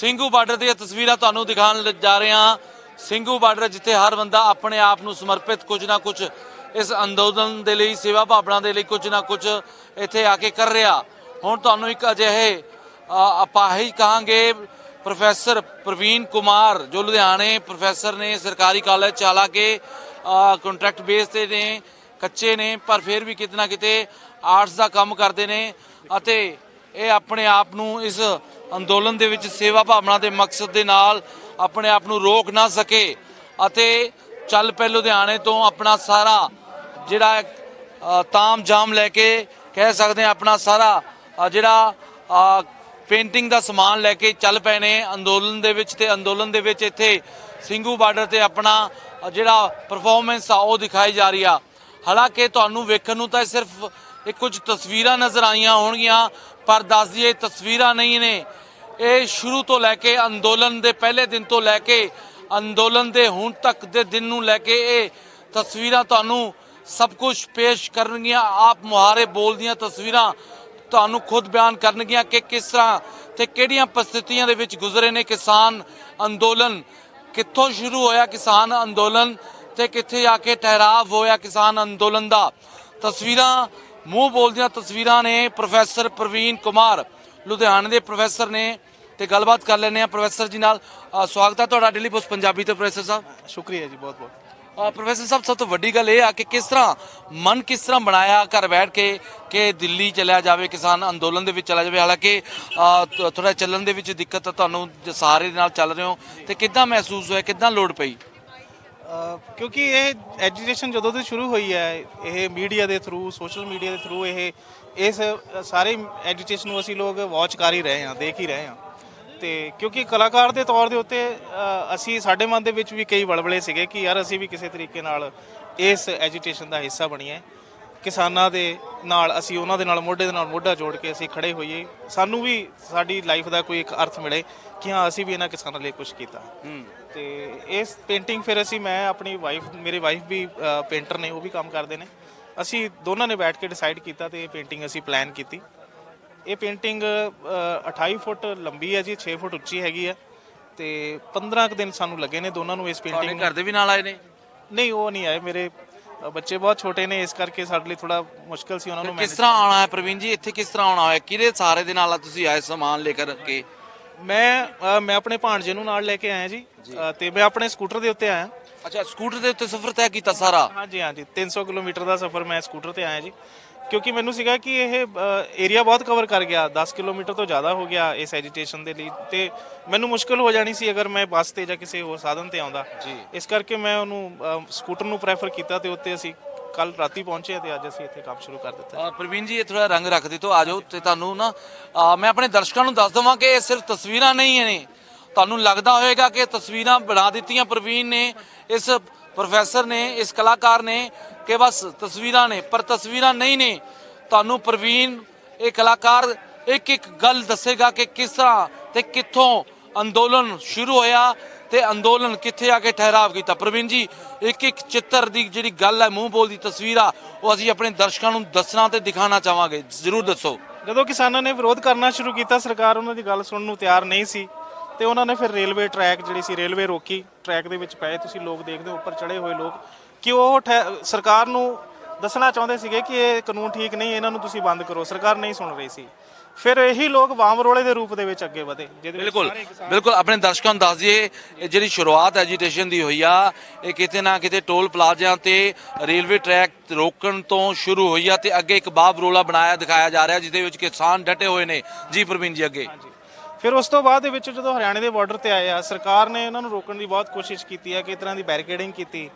Singhu border ਦੀਆਂ ਤਸਵੀਰਾਂ ਤੁਹਾਨੂੰ ਦਿਖਾਉਣ ਲ- ਜਾ ਰਹੇ ਹਾਂ। ਸਿੰਘੂ ਬਾਰਡਰ ਜਿੱਥੇ ਹਰ ਬੰਦਾ ਆਪਣੇ ਆਪ ਨੂੰ ਸਮਰਪਿਤ ਕੁਝ ਨਾ ਕੁਝ ਇਸ ਅੰਦੋਲਨ ਦੇ ਲਈ, ਸੇਵਾ ਭਾਵਨਾ ਦੇ ਲਈ ਕੁਝ ਨਾ ਕੁਝ ਇੱਥੇ ਆ ਕੇ ਕਰ ਰਿਹਾ। ਹੁਣ ਤੁਹਾਨੂੰ ਇੱਕ ਅਜਿਹੇ ਅਪਾਹੀ ਕਹਾਂਗੇ ਪ੍ਰੋਫੈਸਰ ਪ੍ਰਵੀਨ ਕੁਮਾਰ, ਜੋ ਲੁਧਿਆਣੇ ਪ੍ਰੋਫੈਸਰ ਨੇ ਸਰਕਾਰੀ ਕਾਲਜ ਚ ਕੇ ਕੰਟਰੈਕਟ ਬੇਸ ਤੇ ਨੇ, ਕੱਚੇ ਨੇ, ਪਰ ਫਿਰ ਵੀ ਕਿਤੇ ਨਾ ਕਿਤੇ ਆਰਟਸ ਦਾ ਕੰਮ ਕਰਦੇ ਨੇ ਅਤੇ ਇਹ ਆਪਣੇ ਆਪ ਨੂੰ ਇਸ ਅੰਦੋਲਨ ਦੇ ਵਿੱਚ ਸੇਵਾ ਭਾਵਨਾ ਦੇ ਮਕਸਦ ਦੇ ਨਾਲ ਆਪਣੇ ਆਪ ਨੂੰ ਰੋਕ ਨਾ ਸਕੇ ਅਤੇ ਚੱਲ ਪੈ ਲੁਧਿਆਣੇ ਤੋਂ ਆਪਣਾ ਸਾਰਾ ਜਿਹੜਾ ਤਾਮ ਜਾਮ ਲੈ ਕੇ ਕਹਿ ਸਕਦੇ ਹਾਂ ਆਪਣਾ ਸਾਰਾ ਜਿਹੜਾ ਪੇਂਟਿੰਗ ਦਾ ਸਮਾਨ ਲੈ ਕੇ ਚੱਲ ਪਏ ਨੇ ਅੰਦੋਲਨ ਦੇ ਵਿੱਚ ਤੇ ਅੰਦੋਲਨ ਦੇ ਵਿੱਚ ਇੱਥੇ ਸਿੰਘੂ ਬਾਰਡਰ ਤੇ ਆਪਣਾ ਜਿਹੜਾ ਪਰਫਾਰਮੈਂਸ ਆ ਉਹ ਦਿਖਾਈ ਜਾ ਰਹੀ ਆ। ਹਾਲਾਂਕਿ ਤੁਹਾਨੂੰ ਵੇਖਣ ਨੂੰ ਤਾਂ ਇਹ ਸਿਰਫ ਇਹ ਕੁਝ ਤਸਵੀਰਾਂ ਨਜ਼ਰ ਆਈਆਂ ਹੋਣਗੀਆਂ ਪਰ ਦੱਸ ਦਈਏ ਤਸਵੀਰਾਂ ਨਹੀਂ ਨੇ। ਇਹ ਸ਼ੁਰੂ ਤੋਂ ਲੈ ਕੇ ਅੰਦੋਲਨ ਦੇ ਪਹਿਲੇ ਦਿਨ ਤੋਂ ਲੈ ਕੇ ਅੰਦੋਲਨ ਦੇ ਹੁਣ ਤੱਕ ਦੇ ਦਿਨ ਨੂੰ ਲੈ ਕੇ ਇਹ ਤਸਵੀਰਾਂ ਤੁਹਾਨੂੰ ਸਭ ਕੁਝ ਪੇਸ਼ ਕਰਨਗੀਆਂ। ਆਪ ਮੁਹਾਰੇ ਬੋਲਦੀਆਂ ਤਸਵੀਰਾਂ ਤੁਹਾਨੂੰ ਖੁਦ ਬਿਆਨ ਕਰਨਗੀਆਂ ਕਿ ਕਿਸ ਤਰ੍ਹਾਂ ਤੇ ਕਿਹੜੀਆਂ ਪਰਿਸਥਿਤੀਆਂ ਦੇ ਵਿੱਚ ਗੁਜ਼ਰੇ ਨੇ ਕਿਸਾਨ ਅੰਦੋਲਨ। ਕਿੱਥੋਂ ਸ਼ੁਰੂ ਹੋਇਆ ਕਿਸਾਨ ਅੰਦੋਲਨ ਤੇ ਕਿੱਥੇ ਜਾ ਕੇ ਠਹਿਰਾਵ ਹੋਇਆ ਕਿਸਾਨ ਅੰਦੋਲਨ ਦਾ। ਤਸਵੀਰਾਂ ਮੂੰਹ ਬੋਲਦੀਆਂ ਤਸਵੀਰਾਂ ਨੇ ਪ੍ਰੋਫੈਸਰ ਪ੍ਰਵੀਨ ਕੁਮਾਰ ਲੁਧਿਆਣੇ ਦੇ ਪ੍ਰੋਫੈਸਰ ਨੇ ਤੇ ਗੱਲਬਾਤ ਕਰ ਲੈਂਦੇ ਆ ਪ੍ਰੋਫੈਸਰ ਜੀ ਨਾਲ। ਸਵਾਗਤ ਹੈ ਤੁਹਾਡਾ ਡੇਲੀ ਪੋਸਟ ਪੰਜਾਬੀ ਤੇ ਪ੍ਰੋਫੈਸਰ ਸਾਹਿਬ। ਸ਼ੁਕਰੀਆ ਜੀ ਬਹੁਤ ਬਹੁਤ ਪ੍ਰੋਫੈਸਰ ਸਾਹਿਬ ਸਭ ਤੋਂ ਵੱਡੀ ਗੱਲ ਇਹ ਆ ਕਿ ਕਿਸ ਤਰ੍ਹਾਂ ਮਨ ਕਿਸ ਤਰ੍ਹਾਂ ਬਣਾਇਆ ਘਰ ਬੈਠ ਕੇ ਕਿ ਦਿੱਲੀ ਚਲਿਆ ਜਾਵੇ ਕਿਸਾਨ ਅੰਦੋਲਨ ਦੇ ਵਿੱਚ ਚਲਾ ਜਾਵੇ। ਹਾਲਾਂਕਿ ਥੋੜਾ ਚੱਲਣ ਦੇ ਵਿੱਚ ਦਿੱਕਤ ਤੁਹਾਨੂੰ ਦੇ ਨਾਲ ਚੱਲ ਰਹੇ ਹੋ। ਤੇ ਕਿੱਦਾਂ ਮਹਿਸੂਸ ਹੋਇਆ ਕਿੱਦਾਂ ਲੋਡ ਪਈ? ਕਿਉਂਕਿ ਇਹ ਐਜੂਕੇਸ਼ਨ ਜਦੋਂ ਤੋਂ ਸ਼ੁਰੂ ਹੋਈ ਹੈ, ਇਹ ਮੀਡੀਆ ਦੇ ਥਰੂ ਸੋਸ਼ਲ ਮੀਡੀਆ ਦੇ ਥਰੂ ਇਹ, ਇਸ ਸਾਰੇ ਐਜੂਕੇਸ਼ਨ ਨੂੰ ਅਸੀਂ ਲੋਕ ਵਾਚ ਕਰ ਹੀ ਰਹੇ ਹਾਂ, ਦੇਖ ਹੀ ਰਹੇ ਹਾਂ। ਤੇ ਕਿਉਂਕਿ ਕਲਾਕਾਰ ਦੇ ਤੌਰ ਦੇ ਉੱਤੇ ਅਸੀਂ ਸਾਡੇ ਮਨ ਦੇ ਵਿੱਚ ਵੀ ਕਈ ਵਲਵਲੇ ਸੀਗੇ ਕਿ ਯਾਰ ਅਸੀਂ ਵੀ ਕਿਸੇ ਤਰੀਕੇ ਨਾਲ ਇਸ ਐਜੂਕੇਸ਼ਨ ਦਾ ਹਿੱਸਾ ਬਣੀਏ। ਕਿਸਾਨਾਂ ਦੇ ਨਾਲ ਅਸੀਂ ਉਹਨਾਂ ਦੇ ਨਾਲ ਮੋਢੇ ਦੇ ਨਾਲ ਮੋਢਾ ਜੋੜ ਕੇ ਅਸੀਂ ਖੜੇ ਹੋਈਏ। ਸਾਨੂੰ ਵੀ ਸਾਡੀ ਲਾਈਫ ਦਾ ਕੋਈ ਇੱਕ ਅਰਥ ਮਿਲੇ ਕਿ ਹਾਂ ਅਸੀਂ ਵੀ ਇਹਨਾਂ ਕਿਸਾਨਾਂ ਲਈ ਕੁਝ ਕੀਤਾ। ਤੇ ਇਸ ਪੇਂਟਿੰਗ ਫਿਰ ਅਸੀਂ ਮੈਂ ਆਪਣੀ ਵਾਈਫ ਮੇਰੇ ਵਾਈਫ ਵੀ ਪੇਂਟਰ ਨੇ ਉਹ ਵੀ ਕੰਮ ਕਰਦੇ ਨੇ। ਅਸੀਂ ਦੋਨਾਂ ਨੇ ਬੈਠ ਕੇ ਡਿਸਾਈਡ ਕੀਤਾ ਤੇ ਇਹ ਪੇਂਟਿੰਗ ਅਸੀਂ ਪਲਾਨ ਕੀਤੀ। ਇਹ ਪੇਂਟਿੰਗ 28 ਫੁੱਟ ਲੰਬੀ ਹੈ ਜੀ 6 ਫੁੱਟ ਉੱਚੀ ਹੈਗੀ ਹੈ। ਤੇ 15 ਕੁ ਦਿਨ ਸਾਨੂੰ ਲੱਗੇ ਨੇ ਦੋਨਾਂ ਨੂੰ ਇਸ ਪੇਂਟਿੰਗ ਘਰ ਦੇ ਵੀ ਨਾਲ ਆਏ ਨੇ? ਨਹੀਂ ਉਹ ਨਹੀਂ ਆਏ। ਮੇਰੇ ਬੱਚੇ ਬਹੁਤ ਛੋਟੇ ਨੇ ਇਸ ਕਰਕੇ ਸਾਡੇ ਲਈ ਥੋੜਾ ਮੁਸ਼ਕਲ ਸੀ ਉਹਨਾਂ ਨੂੰ ਕਿਸ ਤਰ੍ਹਾਂ ਆਉਣਾ ਹੈ ਪ੍ਰਵੀਨ ਜੀ? ਇੱਥੇ ਕਿਸ ਤਰ੍ਹਾਂ ਆਉਣਾ ਹੋਇਆ? ਕਿਹਦੇ ਸਾਰੇ ਦੇ ਨਾਲ ਆ ਤੁਸੀਂ ਆਏ ਸਮਾਨ ਲੈ ਕੇ? ਮੈਂ ਅ, ਮੈਂ ਆਪਣੇ ਭਾਣਜੇ ਨੂੰ ਨਾਲ ਲੈ ਕੇ ਆਇਆ ਜੀ ਤੇ ਮੈਂ ਆਪਣੇ ਸਕੂਟਰ ਦੇ ਉੱਤੇ ਆਇਆ। ਅੱਛਾ ਸਕੂਟਰ ਦੇ ਉੱਤੇ ਸਫ਼ਰ ਤੈਅ ਕੀਤਾ ਸਾਰਾ? ਹਾਂਜੀ ਹਾਂਜੀ 300 ਕਿਲੋਮੀਟਰ ਦਾ ਸਫ਼ਰ ਮੈਂ ਸਕੂਟਰ ਤੇ ਆਇਆ ਜੀ। ਕਿਉਂਕਿ ਮੈਨੂੰ ਸੀਗਾ ਕਿ ਇਹ ਏਰੀਆ ਬਹੁਤ ਕਵਰ ਕਰ ਗਿਆ। 10 ਕਿਲੋਮੀਟਰ ਤੋਂ ਜ਼ਿਆਦਾ ਹੋ ਗਿਆ ਇਸ ਐਜੀਟੇਸ਼ਨ ਦੇ ਲਈ। ਤੇ ਮੈਨੂੰ ਮੁਸ਼ਕਲ ਹੋ ਜਾਣੀ ਸੀ ਅਗਰ ਮੈਂ ਬੱਸ ਤੇ ਜਾਂ ਕਿਸੇ ਹੋਰ ਸਾਧਨ ਤੇ ਆਉਂਦਾ। ਇਸ ਕਰਕੇ ਮੈਂ ਉਹਨੂੰ ਸਕੂਟਰ ਨੂੰ ਪ੍ਰੈਫਰ ਕੀਤਾ ਤੇ ਉੱਤੇ ਅਸੀਂ ਕੱਲ ਰਾਤੀ ਪਹੁੰਚੇ ਤੇ ਅੱਜ ਅਸੀਂ ਇੱਥੇ ਕੰਮ ਸ਼ੁਰੂ ਕਰ ਦਿੱਤਾ ਪ੍ਰਵੀਨ ਜੀ ਇਹ ਥੋੜਾ ਰੰਗ ਰੱਖ ਦਿੱਤੋ ਆ ਜਾਓ ਤੇ ਤੁਹਾਨੂੰ ਨਾ ਮੈਂ ਆਪਣੇ ਦਰਸ਼ਕਾਂ ਨੂੰ ਦੱਸ ਦਵਾਂ ਕਿ ਇਹ ਸਿਰਫ ਤਸਵੀਰਾਂ ਨਹੀਂ ਨੇ। ਤੁਹਾਨੂੰ ਲੱਗਦਾ ਹੋਵੇਗਾ ਕਿ ਤਸਵੀਰਾਂ ਬਣਾ ਦਿੱਤੀਆਂ ਪ੍ਰਵੀਨ ਨੇ। ਇਸ ਪ੍ਰੋਫੈਸਰ ਨੇ, ਇਸ ਕਲਾਕਾਰ ਨੇ ਕਿ ਬਸ ਤਸਵੀਰਾਂ ਨੇ, ਪਰ ਤਸਵੀਰਾਂ ਨਹੀਂ ਨੇ। ਤੁਹਾਨੂੰ ਪ੍ਰਵੀਨ, ਇਹ ਕਲਾਕਾਰ ਇੱਕ ਇੱਕ ਗੱਲ ਦੱਸੇਗਾ ਕਿ ਕਿਸ ਤਰ੍ਹਾਂ ਤੇ ਕਿੱਥੋਂ ਅੰਦੋਲਨ ਸ਼ੁਰੂ ਹੋਇਆ ਤੇ ਅੰਦੋਲਨ ਕਿੱਥੇ ਆ ਕੇ ਠਹਿਰਾਵ ਕੀਤਾ। ਪ੍ਰਵੀਨ ਜੀ, ਇੱਕ ਇੱਕ ਚਿੱਤਰ ਦੀ ਜਿਹੜੀ ਗੱਲ ਹੈ, ਮੂੰਹ ਬੋਲ ਦੀ ਤਸਵੀਰ ਆ, ਉਹ ਅਸੀਂ ਆਪਣੇ ਦਰਸ਼ਕਾਂ ਨੂੰ ਦੱਸਣਾ ਤੇ ਦਿਖਾਉਣਾ ਚਾਹਾਂਗੇ। ਜ਼ਰੂਰ ਦੱਸੋ। ਜਦੋਂ ਕਿਸਾਨਾਂ ਨੇ ਵਿਰੋਧ ਕਰਨਾ ਸ਼ੁਰੂ ਕੀਤਾ, ਸਰਕਾਰ ਉਹਨਾਂ ਦੀ ਗੱਲ ਸੁਣਨ ਨੂੰ ਤਿਆਰ ਨਹੀਂ ਸੀ। ਤੇ ਉਹਨਾਂ ਨੇ ਫਿਰ ਰੇਲਵੇ ਟਰੈਕ ਜਿਹੜੀ ਸੀ ਰੇਲਵੇ ਰੋਕੀ ਟਰੈਕ ਦੇ ਵਿੱਚ ਪਏ। ਤੁਸੀਂ ਲੋਕ ਦੇਖਦੇ ਹੋ ਉੱਪਰ ਚੜੇ ਹੋਏ ਲੋਕ। ਕਿ ਉਹ ਸਰਕਾਰ ਨੂੰ ਦੱਸਣਾ ਚਾਹੁੰਦੇ ਸੀਗੇ ਕਿ ਇਹ ਕਾਨੂੰਨ ਠੀਕ ਨਹੀਂ ਇਹਨਾਂ ਨੂੰ ਤੁਸੀਂ ਬੰਦ ਕਰੋ। ਸਰਕਾਰ ਨਹੀਂ ਸੁਣ ਰਹੀ ਸੀ। ਫਿਰ ਇਹੀ ਲੋਕ ਵਾਮ ਰੋਲੇ ਦੇ ਰੂਪ ਦੇ ਵਿੱਚ ਅੱਗੇ ਵਧੇ ਜਿਹਦੇ ਵਿੱਚ ਬਿਲਕੁਲ ਬਿਲਕੁਲ। ਆਪਣੇ ਦਰਸ਼ਕਾਂ ਨੂੰ ਦੱਸ ਦਈਏ ਇਹ ਜਿਹੜੀ ਸ਼ੁਰੂਆਤ ਐਜੀਟੇਸ਼ਨ ਦੀ ਹੋਈ ਆ ਇਹ ਕਿਤੇ ਨਾ ਕਿਤੇ ਟੋਲ ਪਲਾਜ਼ਿਆਂ ਤੇ ਰੇਲਵੇ ਟਰੈਕ ਰੋਕਣ ਤੋਂ ਸ਼ੁਰੂ ਹੋਈ ਆ ਤੇ ਅੱਗੇ ਇੱਕ ਬਾਬ ਰੋਲਾ ਬਣਾਇਆ ਦਿਖਾਇਆ ਜਾ ਰਿਹਾ ਜਿਹਦੇ ਵਿੱਚ ਕਿਸਾਨ ਡਟੇ ਹੋਏ ਨੇ। ਜੀ ਪ੍ਰਵੀਨ ਜੀ ਅੱਗੇ। ਫਿਰ ਉਸ ਤੋਂ ਬਾਅਦ ਦੇ ਵਿੱਚ ਜਦੋਂ ਹਰਿਆਣੇ ਦੇ ਬਾਰਡਰ ਤੇ ਆਏ ਆ ਸਰਕਾਰ ਨੇ ਇਹਨਾਂ ਨੂੰ ਰੋਕਣ ਦੀ ਬਹੁਤ ਕੋਸ਼ਿਸ਼ ਕੀਤੀ ਹੈ ਕਿ ਇਸ ਤਰ੍ਹਾਂ ਦੀ ਬੈਰੀਕੇਡਿੰਗ ਕੀਤੀ।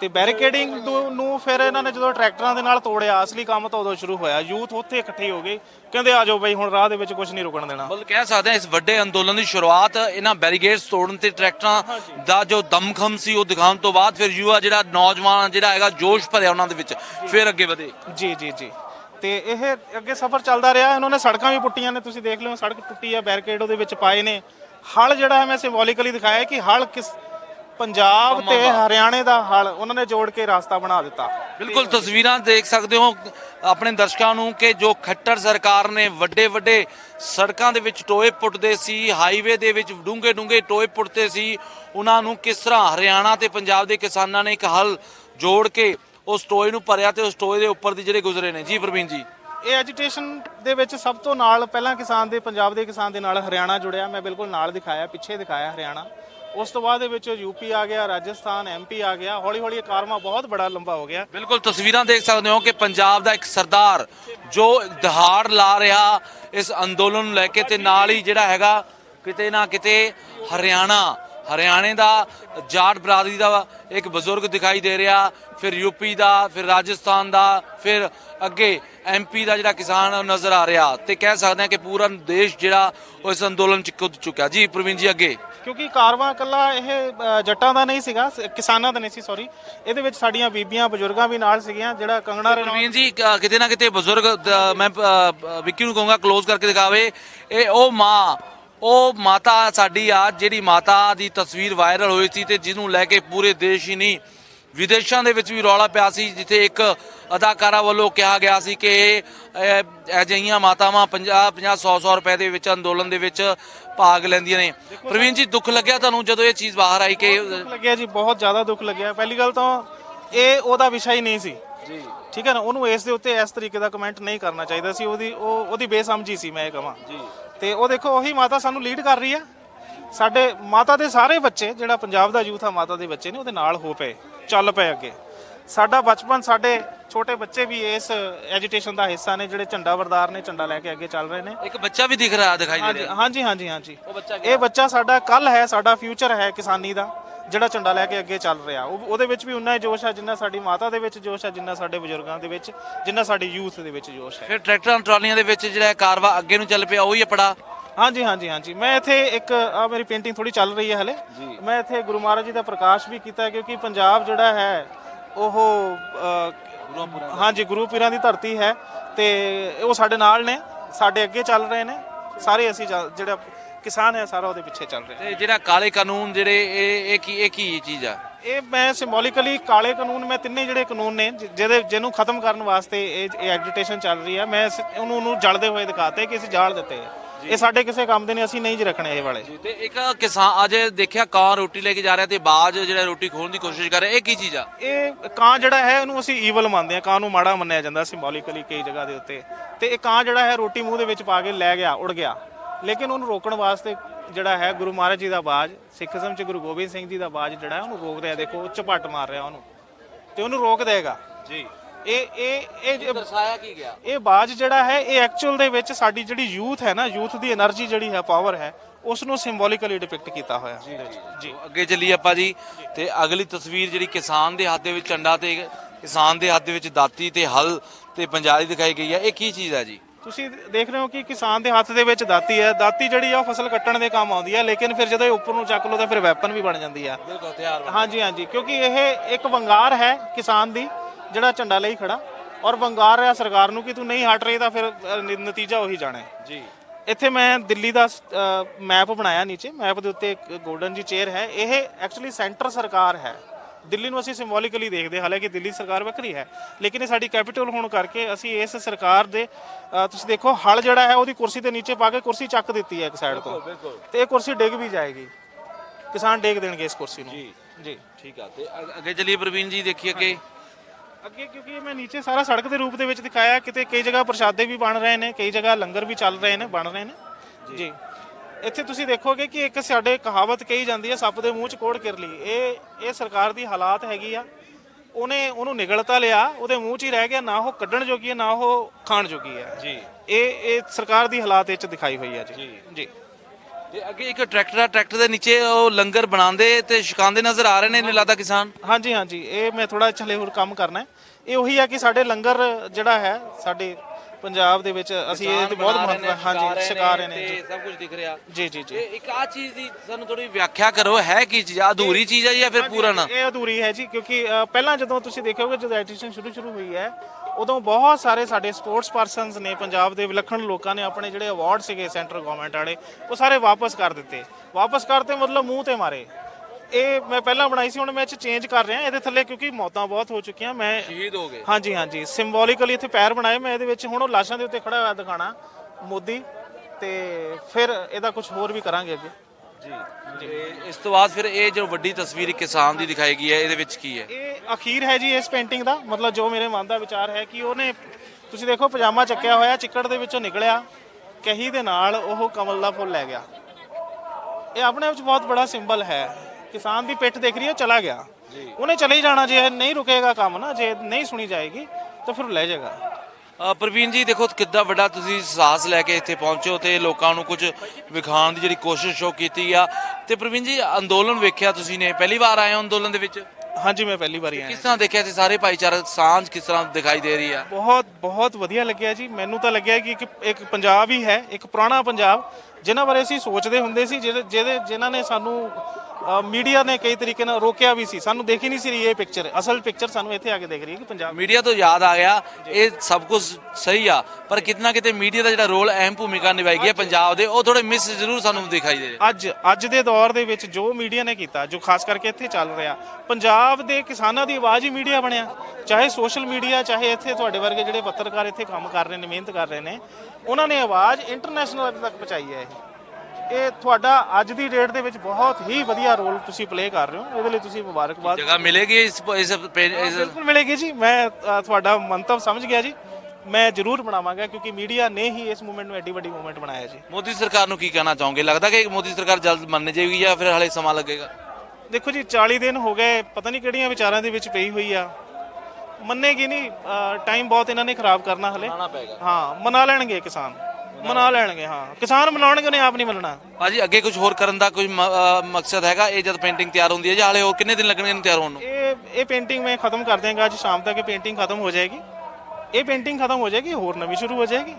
ਤੇ ਬੈਰੀਕੇਡਿੰਗ ਨੂੰ ਫਿਰ ਇਹਨਾਂ ਨੇ ਜਦੋਂ ਟਰੈਕਟਰਾਂ ਦੇ ਨਾਲ ਤੋੜਿਆ ਅਸਲੀ ਕੰਮ ਤਾਂ ਉਦੋਂ ਸ਼ੁਰੂ ਹੋਇਆ। ਯੂਥ ਉੱਥੇ ਇਕੱਠੇ ਹੋ ਗਏ ਕਹਿੰਦੇ ਆ ਜਾਓ ਬਈ ਹੁਣ ਰਾਹ ਦੇ ਵਿੱਚ ਕੁਝ ਨਹੀਂ ਰੁਕਣ ਦੇਣਾ। ਬਲ ਕਹਿ ਸਕਦੇ ਹਾਂ ਇਸ ਵੱਡੇ ਅੰਦੋਲਨ ਦੀ ਸ਼ੁਰੂਆਤ ਇਹਨਾਂ ਬੈਰੀਗੇਡਸ ਤੋੜਨ ਤੇ ਟਰੈਕਟਰਾਂ ਦਾ ਜੋ ਦਮਖਮ ਸੀ ਉਹ ਦਿਖਾਉਣ ਤੋਂ ਬਾਅਦ ਫਿਰ ਯੁਵਾ ਜਿਹੜਾ ਨੌਜਵਾਨ ਜਿਹੜਾ ਹੈਗਾ ਜੋਸ਼ ਭਰਿਆ ਉਹਨਾਂ ਦੇ ਵਿੱਚ। ਫਿਰ ਅੱਗੇ ਵਧੇ। ਜੀ ਜੀ ਜੀ। ਤੇ ਇਹ ਅੱਗੇ ਸਫ਼ਰ ਚੱਲਦਾ ਰਿਹਾ। ਇਹਨਾਂ ਨੇ ਸੜਕਾਂ ਵੀ ਪੁੱਟੀਆਂ ਨੇ। ਤੁਸੀਂ ਦੇਖ ਲਿਓ ਸੜਕ ਟੁੱਟੀ ਆ ਬੈਰੀਕੇਡ ਉਹਦੇ ਵਿੱਚ ਪਾਏ ਨੇ। ਹਲ ਜਿਹੜਾ ਹੈ ਮੈਂ ਸਿੰਬੋਲਿਕਲੀ ਦਿਖਾਇਆ ਕਿ ਹਲ ਕਿਸ ਪੰਜਾਬ ਤੇ ਹਰਿਆਣੇ ਦਾ ਹਲ ਉਹਨਾਂ ਨੇ ਜੋੜ ਕੇ ਰਾਸਤਾ ਬਣਾ ਦਿੱਤਾ। ਬਿਲਕੁਲ ਤਸਵੀਰਾਂ ਦੇਖ ਸਕਦੇ ਹੋ ਆਪਣੇ ਦਰਸ਼ਕਾਂ ਨੂੰ ਕਿ ਜੋ ਖੱਟਰ ਸਰਕਾਰ ਨੇ ਵੱਡੇ ਵੱਡੇ ਸੜਕਾਂ ਦੇ ਵਿੱਚ ਟੋਏ ਪੁੱਟਦੇ ਸੀ ਹਾਈਵੇ ਦੇ ਵਿੱਚ ਡੂੰਘੇ ਡੂੰਘੇ ਟੋਏ ਪੁੱਟਦੇ ਸੀ। ਉਹਨਾਂ ਨੂੰ ਕਿਸ ਤਰ੍ਹਾਂ ਹਰਿਆਣਾ ਤੇ ਪੰਜਾਬ ਦੇ ਕਿਸਾਨਾਂ ਨੇ ਇੱਕ ਹਲ ਜੋੜ ਕੇ ਉਸ ਟੋਏ ਨੂੰ ਭਰਿਆ ਤੇ ਉਸ ਟੋਏ ਦੇ ਉੱਪਰ ਦੀ ਜਿਹੜੇ ਗੁਜ਼ਰੇ ਨੇ। ਜੀ ਪ੍ਰਵੀਨ ਜੀ। ਇਹ ਐਜੀਟੇਸ਼ਨ ਦੇ ਵਿੱਚ ਸਭ ਤੋਂ ਨਾਲ ਪਹਿਲਾਂ ਕਿਸਾਨ ਦੇ ਪੰਜਾਬ ਦੇ ਕਿਸਾਨ ਦੇ ਨਾਲ ਹਰਿਆਣਾ ਜੁੜਿਆ। ਮੈਂ ਬਿਲਕੁਲ ਨਾਲ ਦਿਖਾਇਆ ਪਿੱਛੇ ਦਿਖਾਇਆ ਹਰਿਆਣਾ। ਉਸ ਤੋਂ ਬਾਅਦ ਦੇ ਵਿੱਚ ਯੂਪੀ ਆ ਗਿਆ ਰਾਜਸਥਾਨ ਐਮਪੀ ਆ ਗਿਆ। ਹੌਲੀ ਹੌਲੀ ਇਹ ਕਾਰਮਾ ਬਹੁਤ ਬੜਾ ਲੰਬਾ ਹੋ ਗਿਆ। ਬਿਲਕੁਲ ਤਸਵੀਰਾਂ ਦੇਖ ਸਕਦੇ ਹੋ ਕਿ ਪੰਜਾਬ ਦਾ ਇੱਕ ਸਰਦਾਰ ਜੋ ਦਹਾੜ ਲਾ ਰਿਹਾ ਇਸ ਅੰਦੋਲਨ ਨੂੰ ਲੈ ਕੇ ਤੇ ਨਾਲ ਹੀ ਜਿਹੜਾ ਹੈਗਾ ਕਿਤੇ ਨਾ ਕਿਤੇ ਹਰਿਆਣਾ ਹਰਿਆਣੇ ਦਾ ਜਾਟ ਬਰਾਦਰੀ ਦਾ ਇੱਕ ਬਜ਼ੁਰਗ ਦਿਖਾਈ ਦੇ ਰਿਹਾ। ਫਿਰ ਯੂਪੀ ਦਾ ਫਿਰ ਰਾਜਸਥਾਨ ਦਾ ਫਿਰ ਅੱਗੇ ਐਮਪੀ ਦਾ ਜਿਹੜਾ ਕਿਸਾਨ ਨਜ਼ਰ ਆ ਰਿਹਾ। ਤੇ ਕਹਿ ਸਕਦੇ ਹਾਂ ਕਿ ਪੂਰਾ ਦੇਸ਼ ਜਿਹੜਾ ਉਹ ਇਸ ਅੰਦੋਲਨ ਚ ਕੁੱਦ ਚੁੱਕਿਆ। ਜੀ ਪ੍ਰਵੀਨ ਜੀ ਅੱਗੇ। ਕਿਉਂਕਿ ਕਾਰਵਾ ਇਕੱਲਾ ਇਹ ਜੱਟਾਂ ਦਾ ਨਹੀਂ ਸੀਗਾ ਕਿਸਾਨਾਂ ਦਾ ਨਹੀਂ ਸੀ ਸੌਰੀ ਇਹਦੇ ਵਿੱਚ ਸਾਡੀਆਂ ਬੀਬੀਆਂ ਬਜ਼ੁਰਗਾਂ ਵੀ ਨਾਲ ਸੀਗੀਆਂ ਜਿਹੜਾ ਕੰਗਣਾ ਪ੍ਰਵੀਨ ਜੀ ਕਿਤੇ ਨਾ ਕਿਤੇ ਬਜ਼ੁਰਗ ਮੈਂ ਵਿੱਕੀ ਨੂੰ ਕਹੂੰਗਾ ক্লোਜ਼ ਕਰਕੇ ਦਿਖਾਵੇ। ਇਹ ਉਹ ਮਾਂ ਉਹ ਮਾਤਾ ਸਾਡੀ ਆ ਜਿਹੜੀ ਮਾਤਾ ਦੀ ਤਸਵੀਰ ਵਾਇਰਲ ਹੋਈ ਸੀ ਤੇ ਜਿਹਨੂੰ ਲੈ ਕੇ ਪੂਰੇ ਦੇਸ਼ ਹੀ ਨਹੀਂ ਵਿਦੇਸ਼ਾਂ ਦੇ ਵਿੱਚ ਵੀ ਰੌਲਾ ਪਿਆ ਸੀ ਜਿੱਥੇ ਇੱਕ ਅਦਾਕਾਰਾ ਵੱਲੋਂ ਕਿਹਾ ਗਿਆ ਸੀ ਕਿ ਇਹ ਅਜਿਹੀਆਂ ਮਾਤਾਵਾਂ 50 50 100 100 ਰੁਪਏ ਦੇ ਵਿੱਚ ਅੰਦੋਲਨ ਦੇ ਵਿੱਚ ਭਾਗ ਲੈਂਦੀਆਂ ਨੇ। ਪ੍ਰਵੀਨ ਜੀ ਦੁੱਖ ਲੱਗਿਆ ਤੁਹਾਨੂੰ ਜਦੋਂ ਇਹ ਚੀਜ਼ ਬਾਹਰ ਆਈ ਕਿ ਲੱਗਿਆ ਜੀ ਬਹੁਤ ਜ਼ਿਆਦਾ ਦੁੱਖ ਲੱਗਿਆ। ਪਹਿਲੀ ਗੱਲ ਤਾਂ ਇਹ ਉਹਦਾ ਵਿਸ਼ਾ ਹੀ ਨਹੀਂ ਸੀ। ਜੀ। ਠੀਕ ਹੈ ਨਾ? ਉਹਨੂੰ ਇਸ ਦੇ ਉੱਤੇ ਇਸ ਤਰੀਕੇ ਦਾ ਕਮੈਂਟ ਨਹੀਂ ਕਰਨਾ ਚਾਹੀਦਾ ਸੀ। ਉਹਦੀ ਉਹ ਉਹਦੀ ਬੇਸਮਝੀ ਸੀ ਮੈਂ ਇਹ ਕਹਾਂ। ਜੀ। ਤੇ ਉਹ ਦੇਖੋ ਉਹੀ ਮਾਤਾ ਸਾਨੂੰ ਲੀਡ ਕਰ ਰਹੀ ਆ। ਸਾਡੇ ਮਾਤਾ ਦੇ ਸਾਰੇ ਬੱਚੇ ਜਿਹੜਾ ਪੰਜਾਬ ਦਾ ਯੂਥ ਆ ਮਾਤਾ ਦੇ ਬੱਚੇ ਨੇ ਉਹਦੇ ਨਾਲ ਹੋ ਪਏ ਚੱਲ ਪਏ ਅੱਗੇ। ਸਾਡਾ ਬਚਪਨ ਸਾਡੇ ਛੋਟੇ ਬੱਚੇ ਵੀ ਇਸ ਐਜੀਟੇਸ਼ਨ ਦਾ ਹਿੱਸਾ ਨੇ ਜਿਹੜੇ ਝੰਡਾ ਵਰਦਾਰ ਨੇ ਝੰਡਾ ਲੈ ਕੇ ਅੱਗੇ ਚੱਲ ਰਹੇ ਨੇ। ਇੱਕ ਬੱਚਾ ਵੀ ਦਿਖ ਰਿਹਾ ਦਿਖਾਈ ਦੇ ਰਿਹਾ। ਹਾਂਜੀ ਹਾਂਜੀ ਹਾਂਜੀ। ਇਹ ਬੱਚਾ ਸਾਡਾ ਕੱਲ ਹੈ ਸਾਡਾ ਫਿਊਚਰ ਹੈ ਕਿਸਾਨੀ ਦਾ। ਜਿਹੜਾ ਝੰਡਾ ਲੈ ਕੇ ਅੱਗੇ ਚੱਲ ਰਿਹਾ ਉਹ ਉਹਦੇ ਵਿੱਚ ਵੀ ਉਨਾ ਹੀ ਜੋਸ਼ ਹੈ ਜਿੰਨਾ ਸਾਡੀ ਮਾਤਾ ਦੇ ਵਿੱਚ ਜੋਸ਼ ਹੈ ਜਿੰਨਾ ਸਾਡੇ ਬਜ਼ੁਰਗਾਂ ਦੇ ਵਿੱਚ ਜਿੰਨਾ ਸਾਡੀ ਯੂਥ ਦੇ ਵਿੱਚ ਜੋਸ਼ ਹੈ। ਫਿਰ ਟਰੈਕਟਰਾਂ ਟਰਾਲੀਆਂ ਦੇ ਵਿੱਚ ਜਿਹੜਾ ਇਹ ਕਾਰਵਾ ਅੱਗੇ ਨੂੰ ਚੱਲ ਪਿਆ ਉਹੀ ਆਪੜਾ ਹਾਂਜੀ ਹਾਂਜੀ ਹਾਂਜੀ। ਮੈਂ ਇੱਥੇ ਇੱਕ ਆ ਮੇਰੀ ਪੇਂਟਿੰਗ ਥੋੜੀ ਚੱਲ ਰਹੀ ਹੈ ਹਲੇ। ਮੈਂ ਇੱਥੇ ਗੁਰੂ ਮਹਾਰਾਜ ਜੀ ਦਾ ਪ੍ਰਕਾਸ਼ ਵੀ ਕੀਤਾ ਹੈ ਕਿਉਂਕਿ ਪੰਜਾਬ ਜਿਹੜਾ ਹੈ ਉਹ ਅ, ਹਾਂਜੀ ਗੁਰੂ ਪੀਰਾਂ ਦੀ ਧਰਤੀ ਹੈ ਤੇ ਉਹ ਸਾਡੇ ਨਾਲ ਨੇ ਸਾਡੇ ਅੱਗੇ ਚੱਲ ਰਹੇ ਨੇ ਸਾਰੇ ਅਸੀਂ ਜਿਹੜਾ ਕਿਸਾਨ ਹੈ ਸਾਰਾ ਉਹਦੇ ਪਿੱਛੇ ਚੱਲ ਰਿਹਾ। ਤੇ ਜਿਹੜਾ ਕਾਲੇ ਕਾਨੂੰਨ ਜਿਹੜੇ ਇਹ ਇਹ ਕੀ ਇਹ ਕੀ ਚੀਜ਼ ਆ? ਇਹ ਮੈਂ ਸਿੰਬੋਲਿਕਲੀ ਕਾਲੇ ਕਾਨੂੰਨ ਮੈਂ ਤਿੰਨੇ ਜਿਹੜੇ ਕਾਨੂੰਨ ਨੇ ਜਿਹਦੇ ਜਿਹਨੂੰ ਖਤਮ ਕਰਨ ਵਾਸਤੇ ਇਹ ਇਹ ਐਜੀਟੇਸ਼ਨ ਚੱਲ ਰਹੀ ਹੈ ਮੈਂ ਉਹਨੂੰ ਉਹਨੂੰ ਜਲਦੇ ਹੋਏ ਦਿਖਾਤੇ ਕਿ ਅਸੀਂ ਜਾਲ ਦਿੱਤੇ ਆ। ਇਹ ਸਾਡੇ ਕਿਸੇ ਕੰਮ ਦੇ ਨਹੀਂ ਅਸੀਂ ਨਹੀਂ ਜੀ ਰੱਖਣੇ ਇਹ ਵਾਲੇ। ਤੇ ਇੱਕ ਕਿਸਾਨ ਅੱਜ ਦੇਖਿਆ ਕਾਂ ਰੋਟੀ ਲੈ ਕੇ ਜਾ ਰਿਹਾ ਤੇ ਬਾਜ ਜਿਹੜਾ ਰੋਟੀ ਖੋਣ ਦੀ ਕੋਸ਼ਿਸ਼ ਕਰ ਰਿਹਾ ਇਹ ਕੀ ਚੀਜ਼ ਆ? ਇਹ ਕਾਂ ਜਿਹੜਾ ਹੈ ਉਹਨੂੰ ਅਸੀਂ ਈਵਲ ਮੰਨਦੇ ਆ ਕਾਂ ਨੂੰ ਮਾੜਾ ਮੰਨਿਆ ਜਾਂਦਾ ਸਿੰਬੋਲਿਕਲੀ ਕਈ ਜਗ੍ਹਾ ਦੇ ਉੱਤੇ। ਤੇ ਇਹ ਕਾਂ ਜਿਹੜਾ ਹੈ ਰੋਟੀ ਮੂੰਹ ਦੇ ਵਿੱਚ ਪਾ ਕੇ ਲੈ ਗਿਆ ਉੜ ਗਿਆ। ਲੇਕਿਨ ਉਹਨੂੰ ਰੋਕਣ ਵਾਸਤੇ ਜਿਹੜਾ ਹੈ ਗੁਰੂ ਮਹਾਰਾਜ ਜੀ ਦਾ ਬਾਜ ਸਿੱਖਸਮ ਚ ਗੁਰੂ ਗੋਬਿੰਦ ਸਿੰਘ ਜੀ ਦਾ ਬਾਜ ਜਿਹੜਾ ਉਹਨੂੰ ਰੋਕ ਰਿਹਾ ਦੇਖੋ ਉਹ ਝਪਟ ਮਾਰ ਰਿਹਾ ਉਹਨੂੰ। ਤੇ ਉਹਨੂੰ ਰੋਕ ਦੇਗਾ। ਜੀ। ਇਹ ਇਹ ਇਹ ਦਰਸਾਇਆ ਕੀ ਗਿਆ? ਇਹ ਬਾਜ ਜਿਹੜਾ ਹੈ ਇਹ ਐਕਚੁਅਲ ਦੇ ਵਿੱਚ ਸਾਡੀ ਜਿਹੜੀ ਯੂਥ ਹੈ ਨਾ ਯੂਥ ਦੀ એનર્ਜੀ ਜਿਹੜੀ ਹੈ ਪਾਵਰ ਹੈ ਉਸ ਨੂੰ ਸਿੰਬੋਲਿਕਲੀ ਡਿਪਿਕਟ ਕੀਤਾ ਹੋਇਆ। ਜੀ ਅੱਗੇ ਚੱਲੀ ਆਪਾਂ ਜੀ। ਤੇ ਅਗਲੀ ਤਸਵੀਰ ਜਿਹੜੀ ਕਿਸਾਨ ਦੇ ਹੱਥ ਦੇ ਵਿੱਚ ਝੰਡਾ ਤੇ ਕਿਸਾਨ ਦੇ ਹੱਥ ਦੇ ਵਿੱਚ ਦਾਤੀ ਤੇ ਹਲ ਤੇ ਪੰਜਾਲੀ ਦਿਖਾਈ ਗਈ ਹੈ। ਇਹ ਕੀ ਚੀਜ਼ ਹੈ ਜੀ? ਤੁਸੀਂ ਦੇਖ ਰਹੇ ਹੋ ਕਿ ਕਿਸਾਨ ਦੇ ਹੱਥ ਦੇ ਵਿੱਚ ਦਾਤੀ ਹੈ। ਦਾਤੀ ਜਿਹੜੀ ਆ ਉਹ ਫਸਲ ਕੱਟਣ ਦੇ ਕੰਮ ਆਉਂਦੀ ਹੈ ਲੇਕਿਨ ਫਿਰ ਜਦੋਂ ਇਹ ਉੱਪਰ ਨੂੰ ਚੱਕ ਲਓ ਤਾਂ ਫਿਰ ਵੈਪਨ ਵੀ ਬਣ ਜਾਂਦੀ ਆ। ਬਿਲਕੁਲ ਹਥਿਆਰ ਹਾਂਜੀ ਹਾਂਜੀ ਕਿਉਂਕਿ ਇਹ ਇੱਕ ਵੰਗਾਰ ਹੈ ਕਿਸਾਨ ਦੀ ਜਿਹੜਾ ਝੰਡਾ ਲਈ ਖੜਾ। ਔਰ ਵੰਗਾਰ ਹੈ ਸਰਕਾਰ ਨੂੰ ਕਿ ਤੂੰ ਨਹੀਂ ਹਟ ਰਹੀ ਤਾਂ ਫਿਰ ਨ- ਨਤੀਜਾ ਉਹੀ ਜਾਣਾ ਹੈ। ਜੀ। ਇੱਥੇ ਮੈਂ ਦਿੱਲੀ ਦਾ ਮੈਪ ਬਣਾਇਆ ਨੀਚੇ। ਮੈਪ ਦੇ ਉੱਤੇ ਇੱਕ 골ਡਨ ਜੀ ਚੇਅਰ ਹੈ। ਇਹ ਐਕਚੁਅਲੀ ਸੈਂਟਰ ਸਰਕਾਰ ਹੈ। ਦਿੱਲੀ ਨੂੰ ਅਸੀਂ ਸਿੰਬੋਲਿਕਲੀ ਦੇਖਦੇ ਹਾਲਾਂਕਿ ਦਿੱਲੀ ਸਰਕਾਰ ਵੱਖਰੀ ਹੈ ਲੇਕਿਨ ਇਹ ਸਾਡੀ ਕੈਪੀਟਲ ਹੋਣ ਕਰਕੇ ਅਸੀਂ ਇਸ ਸਰਕਾਰ ਦੇ ਤੁਸੀਂ ਦੇਖੋ ਹਲ ਜਿਹੜਾ ਹੈ ਉਹਦੀ ਕੁਰਸੀ ਦੇ ਨੀਚੇ ਪਾ ਕੇ ਕੁਰਸੀ ਚੱਕ ਦਿੱਤੀ ਹੈ ਇੱਕ ਸਾਈਡ ਤੋਂ। ਤੇ ਇਹ ਕੁਰਸੀ ਡਿੱਗ ਵੀ ਜਾਏਗੀ। ਕਿਸਾਨ ਡੇਗ ਦੇਣਗੇ ਇਸ ਕੁਰਸੀ ਨੂੰ। ਜੀ। ਜੀ। ਠੀਕ ਆ। ਤੇ ਅੱਗੇ ਚੱਲੀਏ ਪ੍ਰਵੀਨ ਜੀ ਦੇਖੀਏ ਕਿ ਅੱਗੇ ਕਿਉਂਕਿ ਮੈਂ ਨੀਚੇ ਸਾਰਾ ਸੜਕ ਦੇ ਰੂਪ ਦੇ ਵਿੱਚ ਦਿਖਾਇਆ ਕਿਤੇ ਕਈ ਜਗ੍ਹਾ ਪ੍ਰਸ਼ਾਦੇ ਵੀ ਬਣ ਰਹੇ ਨੇ ਕਈ ਜਗ੍ਹਾ ਲੰਗਰ ਵੀ ਚੱਲ ਰਹੇ ਨੇ ਬਣ ਰਹੇ ਨੇ। ਜੀ। ਇੱਥੇ ਤੁਸੀਂ ਦੇਖੋਗੇ ਕਿ ਇੱਕ ਸਾਡੇ ਕਹਾਵਤ ਕਹੀ ਜਾਂਦੀ ਹੈ ਸੱਪ ਦੇ ਮੂੰਹ 'ਚ ਕੋੜ ਕਿਰਲੀ। ਇਹ ਇਹ ਸਰਕਾਰ ਦੀ ਹਾਲਾਤ ਹੈਗੀ ਆ। ਉਹਨੇ ਉਹਨੂੰ ਨਿਗਲਤਾ ਲਿਆ ਉਹਦੇ ਮੂੰਹ 'ਚ ਹੀ ਰਹਿ ਗਿਆ ਨਾ ਉਹ ਕੱਢਣ ਜੋਗੀ ਹੈ ਨਾ ਉਹ ਖਾਣ ਜੋਗੀ ਹੈ। ਜੀ। ਇਹ ਇਹ ਸਰਕਾਰ ਦੀ ਹਾਲਾਤ ਵਿੱਚ ਦਿਖਾਈ ਹੋਈ ਹੈ ਜੀ। ਜੀ। ਤੇ ਅੱਗੇ ਇੱਕ ਟਰੈਕਟਰ ਆ ਟਰੈਕਟਰ ਦੇ ਨੀਚੇ ਉਹ ਲੰਗਰ ਬਣਾਉਂਦੇ ਤੇ ਛਕਾਉਂਦੇ ਨਜ਼ਰ ਆ ਰਹੇ ਨੇ ਨਹੀਂ ਲੱਗਦਾ ਕਿਸਾਨ? ਹਾਂਜੀ ਹਾਂਜੀ। ਇਹ ਮੈਂ ਥੋੜਾ ਛਲੇ ਹੋਰ ਕੰਮ ਕਰਨਾ ਹੈ। ਇਹ ਉਹੀ ਆ ਕਿ ਸਾਡੇ ਲੰਗਰ ਜਿਹੜਾ ਹੈ ਸਾਡੇ ਪੰਜਾਬ ਦੇ ਵਿੱਚ ਅਸੀਂ ਇਹ ਤੇ ਬਹੁਤ ਮਹੱਤਵ ਹਾਂਜੀ ਛਕਾ ਰਹੇ ਨੇ ਜੀ। ਸਭ ਕੁਝ ਦਿਖ ਰਿਹਾ। ਜੀ ਜੀ ਜੀ। ਇੱਕ ਆ ਚੀਜ਼ ਦੀ ਸਾਨੂੰ ਥੋੜੀ ਵਿਆਖਿਆ ਕਰੋ ਹੈ ਕੀ ਚੀਜ਼? ਅਧੂਰੀ ਚੀਜ਼ ਹੈ ਜਾਂ ਫਿਰ ਪੂਰਨ ਇਹ ਅਧੂਰੀ ਹੈ ਜੀ ਕਿਉਂਕਿ ਪਹਿਲਾਂ ਜਦੋਂ ਤੁਸੀਂ ਦੇਖੋਗੇ ਜਦੋਂ ਐਜੀਟੇਸ਼ਨ ਸ਼ੁਰੂ ਸ਼ੁਰੂ ਹੋਈ ਹੈ ਉਦੋਂ ਬਹੁਤ ਸਾਰੇ ਸਾਡੇ ਸਪੋਰਟਸ ਪਰਸਨਸ ਨੇ ਪੰਜਾਬ ਦੇ ਵਿਲੱਖਣ ਲੋਕਾਂ ਨੇ ਆਪਣੇ ਜਿਹੜੇ ਅਵਾਰਡ ਸੀਗੇ ਸੈਂਟਰ ਗਵਰਨਮੈਂਟ ਵਾਲੇ ਉਹ ਸਾਰੇ ਵਾਪਸ ਕਰ ਦਿੱਤੇ। ਵਾਪਸ ਕਰਤੇ ਮਤਲਬ ਮੂੰਹ ਤੇ ਮਾਰੇ। ਇਹ ਮੈਂ ਪਹਿਲਾਂ ਬਣਾਈ ਸੀ ਹੁਣ ਮੈਂ ਇਹ ਚ ਚੇਂਜ ਕਰ ਰਿਹਾ ਇਹਦੇ ਥੱਲੇ ਕਿਉਂਕਿ ਮੌਤਾਂ ਬਹੁਤ ਹੋ ਚੁੱਕੀਆਂ ਮੈਂ ਸ਼ਹੀਦ ਹੋ ਗਏ। ਹਾਂਜੀ ਹਾਂਜੀ ਸਿੰਬੋਲਿਕਲੀ ਇੱਥੇ ਪੈਰ ਬਣਾਏ ਮੈਂ ਇਹਦੇ ਵਿੱਚ ਹੁਣ ਉਹ ਲਾਸ਼ਾਂ ਦੇ ਉੱਤੇ ਖੜਾ ਹੋਇਆ ਦਿਖਾਣਾ ਮੋਦੀ ਤੇ ਫਿਰ ਇਹਦਾ ਕੁਝ ਹੋਰ ਵੀ ਕਰਾਂਗੇ ਅੱਗੇ। ਜੀ ਇਸ ਤੋਂ ਬਾਅਦ ਫਿਰ ਇਹ ਜੋ ਵੱਡੀ ਤਸਵੀਰ ਕਿਸਾਨ ਦੀ ਦਿਖਾਈ ਗਈ ਹੈ ਇਹਦੇ ਵਿੱਚ ਕੀ ਹੈ? ਇਹ ਅਖੀਰ ਹੈ ਜੀ ਇਸ ਪੇਂਟਿੰਗ ਦਾ ਮਤਲਬ ਜੋ ਮੇਰੇ ਮਨ ਦਾ ਵਿਚਾਰ ਹੈ ਕਿ ਉਹਨੇ ਤੁਸੀਂ ਦੇਖੋ ਪਜਾਮਾ ਚੱਕਿਆ ਹੋਇਆ ਚਿੱਕੜ ਦੇ ਵਿੱਚੋਂ ਨਿਕਲਿਆ ਕਹੀ ਦੇ ਨਾਲ ਉਹ ਕਮਲ ਦਾ ਫੁੱਲ ਲੈ ਗਿਆ। ਇਹ ਆਪਣੇ ਆਪ ਚ ਬਹੁਤ ਬੜਾ ਸਿੰਬਲ ਹੈ। ਕਿਸਾਨ ਦੀ ਪਿੱਠ ਦੇਖ ਰਹੀ ਹੈ ਚਲਾ ਗਿਆ। ਉਹਨੇ ਚਲੇ ਹੀ ਜਾਣਾ ਜੇ ਨਹੀਂ ਰੁਕੇਗਾ ਕੰਮ ਨਾ ਜੇ ਨਹੀਂ ਸੁਣੀ ਜਾਏਗੀ ਤਾਂ ਫਿਰ ਲੈ ਜਾਏਗਾ। ਪ੍ਰਵੀਨ ਜੀ ਦੇਖੋ ਕਿੱਦਾਂ ਵੱਡਾ ਤੁਸੀਂ ਸਾਹਸ ਲੈ ਕੇ ਇੱਥੇ ਪਹੁੰਚੇ ਹੋ ਤੇ ਲੋਕਾਂ ਨੂੰ ਕੁਝ ਵਿਖਾਉਣ ਦੀ ਜਿਹੜੀ ਕੋਸ਼ਿਸ਼ ਉਹ ਕੀਤੀ ਆ। ਤੇ ਪ੍ਰਵੀਨ ਜੀ ਅੰਦੋਲਨ ਵੇਖਿਆ ਤੁਸੀਂ ਨੇ? ਪਹਿਲੀ ਵਾਰ ਆਏ ਹੋ ਅੰਦੋਲਨ ਦੇ ਵਿੱਚ? ਹਾਂਜੀ ਮੈਂ ਪਹਿਲੀ ਵਾਰੀ ਆਇਆ ਕਿਸ ਤਰ੍ਹਾਂ ਦੇਖਿਆ ਸੀ ਸਾਰੇ ਭਾਈਚਾਰੇ ਸਾਂਝ ਕਿਸ ਤਰ੍ਹਾਂ ਦਿਖਾਈ ਦੇ ਰਹੀ ਆ? ਬਹੁਤ ਬਹੁਤ ਵਧੀਆ ਲੱਗਿਆ ਜੀ। ਮੈਨੂੰ ਤਾਂ ਲੱਗਿਆ ਕਿ ਇੱਕ ਇੱਕ ਪੰਜਾਬ ਹੀ ਹੈ ਇੱਕ ਪੁਰਾਣਾ ਪੰਜਾਬ ਜਿਨ੍ਹਾਂ ਬਾਰੇ ਅਸੀਂ ਸੋਚਦੇ ਹੁੰਦੇ ਸੀ ਜਿਹਦੇ ਜਿਹਦੇ ਜਿਨ੍ਹਾਂ ਨੇ ਸਾਨੂੰ ਮੀਡੀਆ ਨੇ ਕਈ ਤਰੀਕੇ ਨਾਲ ਰੋਕਿਆ ਵੀ ਸੀ। ਸਾਨੂੰ ਦੇਖੀ ਨਹੀਂ ਸੀ ਰਹੀ ਇਹ ਪਿਕਚਰ ਅਸਲ ਪਿਕਚਰ ਸਾਨੂੰ ਇੱਥੇ ਆ ਕੇ ਦੇਖ ਰਹੀ ਹੈ ਕਿ ਪੰਜਾਬ ਮੀਡੀਆ ਤੋਂ ਯਾਦ ਆ ਗਿਆ ਇਹ ਸਭ ਕੁਝ ਸਹੀ ਆ ਪਰ ਕਿਤਨਾ ਕਿਤੇ ਮੀਡੀਆ ਦਾ ਜਿਹੜਾ ਰੋਲ ਅਹਿਮ ਭੂਮਿਕਾ ਨਿਭਾਈ ਹੈ ਪੰਜਾਬ ਦੇ ਉਹ ਥੋੜੇ ਮਿਸ ਜ਼ਰੂਰ ਸਾਨੂੰ ਦਿਖਾਈ ਦੇ ਅੱਜ ਅੱਜ ਦੇ ਦੌਰ ਦੇ ਵਿੱਚ ਜੋ ਮੀਡੀਆ ਨੇ ਕੀਤਾ ਜੋ ਖਾਸ ਕਰਕੇ ਇੱਥੇ ਚੱਲ ਰਿਹਾ ਪੰਜਾਬ ਦੇ ਕਿਸਾਨਾਂ ਦੀ ਆਵਾਜ਼ ਹੀ ਮੀਡੀਆ ਬਣਿਆ। ਚਾਹੇ ਸੋਸ਼ਲ ਮੀਡੀਆ ਚਾਹੇ ਇੱਥੇ ਤੁਹਾਡੇ ਵਰਗੇ ਜਿਹੜੇ ਪੱਤਰਕਾਰ ਇੱਥੇ ਕੰਮ ਕਰ ਰਹੇ ਨੇ ਮਿਹਨਤ ਕਰ ਰਹੇ ਨੇ ਉਹਨਾਂ ਨੇ ਆਵਾਜ਼ ਇੰਟਰਨੈਸ਼ਨਲ ਤੱਕ ਪਹੁੰਚਾਈ ਹੈ ਇਹ। ਇਹ ਤੁਹਾਡਾ ਅੱਜ ਦੀ ਡੇਟ ਦੇ ਵਿੱਚ ਬਹੁਤ ਹੀ ਵਧੀਆ ਰੋਲ ਤੁਸੀਂ ਪਲੇ ਕਰ ਰਹੇ ਹੋ। ਇਹਦੇ ਲਈ ਤੁਸੀਂ ਮੁਬਾਰਕਬਾਦ। ਜਗ੍ਹਾ ਮਿਲੇਗੀ ਇਸ ਇਸ ਬਿਲਕੁਲ ਮਿਲੇਗੀ ਜੀ। ਮੈਂ ਅ, ਤੁਹਾਡਾ ਮੰਤਵ ਸਮਝ ਗਿਆ ਜੀ। ਮੈਂ ਜ਼ਰੂਰ ਬਣਾਵਾਂਗਾ ਕਿਉਂਕਿ ਮੀਡੀਆ ਨੇ ਹੀ ਇਸ ਮੂਵਮੈਂਟ ਨੂੰ ਐਡੀ ਵੱਡੀ ਮੂਵਮੈਂਟ ਬਣਾਇਆ ਜੀ। ਮੋਦੀ ਸਰਕਾਰ ਨੂੰ ਕੀ ਕਹਿਣਾ ਚਾਹੋਗੇ? ਲੱਗਦਾ ਕਿ ਮੋਦੀ ਸਰਕਾਰ ਜਲਦ ਮੰਨ ਜਾਏਗੀ ਜਾਂ ਫਿਰ ਹਲੇ ਸਮਾਂ ਲੱਗੇਗਾ? ਦੇਖੋ ਜੀ 40 ਦਿਨ ਹੋ ਗਏ ਪਤਾ ਨਹੀਂ ਕਿਹੜੀਆਂ ਵਿਚਾਰਾਂ ਦੇ ਵਿੱਚ ਪਈ ਹੋਈ ਆ। ਮੰਨੇਗੀ ਨਹੀਂ ਟਾਈਮ ਬਹੁਤ ਇਹਨਾਂ ਨੇ ਖਰਾਬ ਕਰਨਾ ਹਲੇ। ਪਏਗਾ। ਹਾਂ ਮਨਾ ਲੈਣਗੇ ਕਿਸਾਨ। ਮਨਾ ਲੈਣਗੇ ਹਾਂ। ਕਿਸਾਨ ਮਨਾਉਣਗੇ ਉਹਨੇ ਆਪ ਨਹੀਂ ਮੰਨਣਾ। ਭਾਜੀ ਅੱਗੇ ਕੁਝ ਹੋਰ ਕਰਨ ਦਾ ਕੋਈ ਮ- ਅ, ਮਕਸਦ ਹੈਗਾ? ਇਹ ਜਦ ਪੇਂਟਿੰਗ ਤਿਆਰ ਹੁੰਦੀ ਹੈ ਜਾਂ ਹਲੇ ਹੋਰ ਕਿੰਨੇ ਦਿਨ ਲੱਗਣਗੇ ਇਹਨੂੰ ਤਿਆਰ ਹੋਣ ਨੂੰ? ਇਹ ਇਹ ਪੇਂਟਿੰਗ ਮੈਂ ਖਤਮ ਕਰ ਦਿਆਂਗਾ ਅੱਜ ਸ਼ਾਮ ਤੱਕ ਇਹ ਪੇਂਟਿੰਗ ਖਤਮ ਹੋ ਜਾਏਗੀ। ਇਹ ਪੇਂਟਿੰਗ ਖਤਮ ਹੋ ਜਾਏਗੀ ਹੋਰ ਨਵੀਂ ਸ਼ੁਰੂ ਹੋ ਜਾਏਗੀ।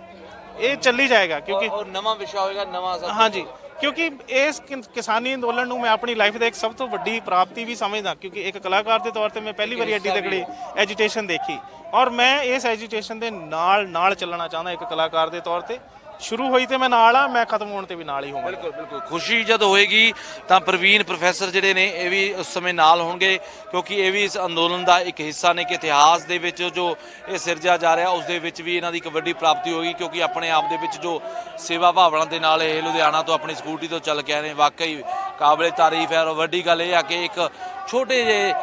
ਇਹ ਚੱਲੀ ਜਾਏਗਾ ਕਿਉਂਕਿ ਔਰ ਨਵਾਂ ਵਿਸ਼ਾ ਹੋਏਗਾ ਨਵਾਂ ਸਭ ਹਾਂਜੀ ਕਿਉਂਕਿ ਇਸ ਕਿ- ਕਿਸਾਨੀ ਅੰਦੋਲਨ ਨੂੰ ਮੈਂ ਆਪਣੀ ਲਾਈਫ ਦਾ ਇੱਕ ਸਭ ਤੋਂ ਵੱਡੀ ਪ੍ਰਾਪਤੀ ਵੀ ਸਮਝਦਾ ਕਿਉਂਕਿ ਇੱਕ ਕਲਾਕਾਰ ਦੇ ਤੌਰ ਤੇ ਮੈਂ ਪਹਿਲੀ ਵਾਰੀ ਐਡੀ ਤਕੜੀ ਐਜੀਟੇਸ਼ਨ ਦੇਖੀ। ਔਰ ਮੈਂ ਇਸ ਐਜੀਟੇਸ਼ਨ ਦੇ ਨਾਲ ਨਾਲ ਚੱਲਣਾ ਚਾਹੁੰਦਾ ਇੱਕ ਕਲਾਕਾਰ ਦੇ ਤੌਰ ਤੇ। ਸ਼ੁਰੂ ਹੋਈ ਤੇ ਮੈਂ ਨਾਲ ਆ, ਮੈਂ ਖਤਮ ਹੋਣ ਤੇ ਵੀ ਨਾਲ ਹੀ ਹੋਵਾਂਗਾ। ਬਿਲਕੁਲ ਬਿਲਕੁਲ। ਖੁਸ਼ੀ ਜਦ ਹੋਏਗੀ ਤਾਂ ਪ੍ਰਵੀਨ ਪ੍ਰੋਫੈਸਰ ਜਿਹੜੇ ਨੇ, ਇਹ ਵੀ ਉਸ ਸਮੇਂ ਨਾਲ ਹੋਣਗੇ, ਕਿਉਂਕਿ ਇਹ ਵੀ ਇਸ ਅੰਦੋਲਨ ਦਾ ਇੱਕ ਹਿੱਸਾ ਨੇ ਕਿ ਇਤਿਹਾਸ ਦੇ ਵਿੱਚ ਜੋ ਇਹ ਸਿਰਜਿਆ ਜਾ ਰਿਹਾ, ਉਸ ਦੇ ਵਿੱਚ ਵੀ ਇਹਨਾਂ ਦੀ ਇੱਕ ਵੱਡੀ ਪ੍ਰਾਪਤੀ ਹੋਏਗੀ, ਕਿਉਂਕਿ ਆਪਣੇ ਆਪ ਦੇ ਵਿੱਚ ਜੋ ਸੇਵਾ ਭਾਵਨਾ ਦੇ ਨਾਲ ਇਹ ਲੁਧਿਆਣਾ ਤੋਂ ਆਪਣੀ ਸਕੂਟੀ ਤੋਂ ਚੱਲ ਕੇ ਆਏ ਨੇ, ਵਾਕਈ ਕਾਬਲੇ ਤਾਰੀਫ ਹੈ। ਔਰ ਵੱਡੀ ਗੱਲ ਇਹ ਆ ਕਿ ਇੱਕ ਛੋਟੇ ਜਿਹੇ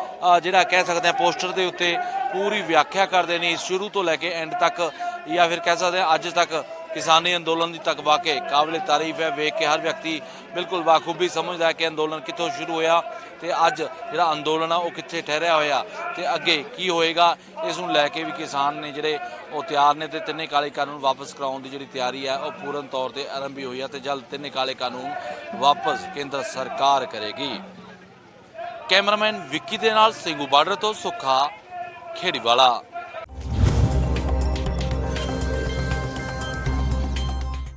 ਜਿਹੜਾ ਕਹਿ ਸਕਦੇ ਆ ਪੋਸਟਰ ਦੇ ਉੱਤੇ ਪੂਰੀ ਵਿਆਖਿਆ ਕਰਦੇ ਨੇ, ਸ਼ੁਰੂ ਤੋਂ ਲੈ ਕੇ ਐਂਡ ਤੱਕ ਜਾਂ ਫਿਰ ਕਹਿ ਸਕਦੇ ਆ ਅੱਜ ਤੱਕ ਕਿਸਾਨੀ ਅੰਦੋਲਨ ਦੀ ਤੱਕ ਵਾਕਈ ਕਾਬਲੇ ਤਾਰੀਫ ਹੈ। ਵੇਖ ਕੇ ਹਰ ਵਿਅਕਤੀ ਬਿਲਕੁਲ ਬਾਖੂਬੀ ਸਮਝਦਾ ਹੈ ਕਿ ਅੰਦੋਲਨ ਕਿੱਥੋਂ ਸ਼ੁਰੂ ਹੋਇਆ ਤੇ ਅੱਜ ਜਿਹੜਾ ਅੰਦੋਲਨ ਆ, ਉਹ ਕਿੱਥੇ ਠਹਿਰਿਆ ਹੋਇਆ ਤੇ ਅੱਗੇ ਕੀ ਹੋਏਗਾ, ਇਸ ਨੂੰ ਲੈ ਕੇ ਵੀ ਕਿਸਾਨ ਨੇ ਜਿਹੜੇ ਉਹ ਤਿਆਰ ਨੇ ਤੇ ਤਿੰਨੇ ਕਾਲੇ ਕਾਨੂੰਨ ਵਾਪਸ ਕਰਾਉਣ ਦੀ ਜਿਹੜੀ ਤਿਆਰੀ ਹੈ, ਉਹ ਪੂਰਨ ਤੌਰ ਤੇ ਆਰੰਭੀ ਹੋਈ ਹੈ ਤੇ ਜਲਦ ਤਿੰਨੇ ਕਾਲੇ ਕਾਨੂੰਨ ਵਾਪਸ ਕੇਂਦਰ ਸਰਕਾਰ ਕਰੇਗੀ। ਕੈਮਰਾਮੈਨ ਵਿੱਕੀ ਦੇ ਨਾਲ ਸਿੰਘੂ ਬਾਰਡਰ ਤੋਂ ਸੁੱਖਾ ਖੇੜੀਵਾਲਾ।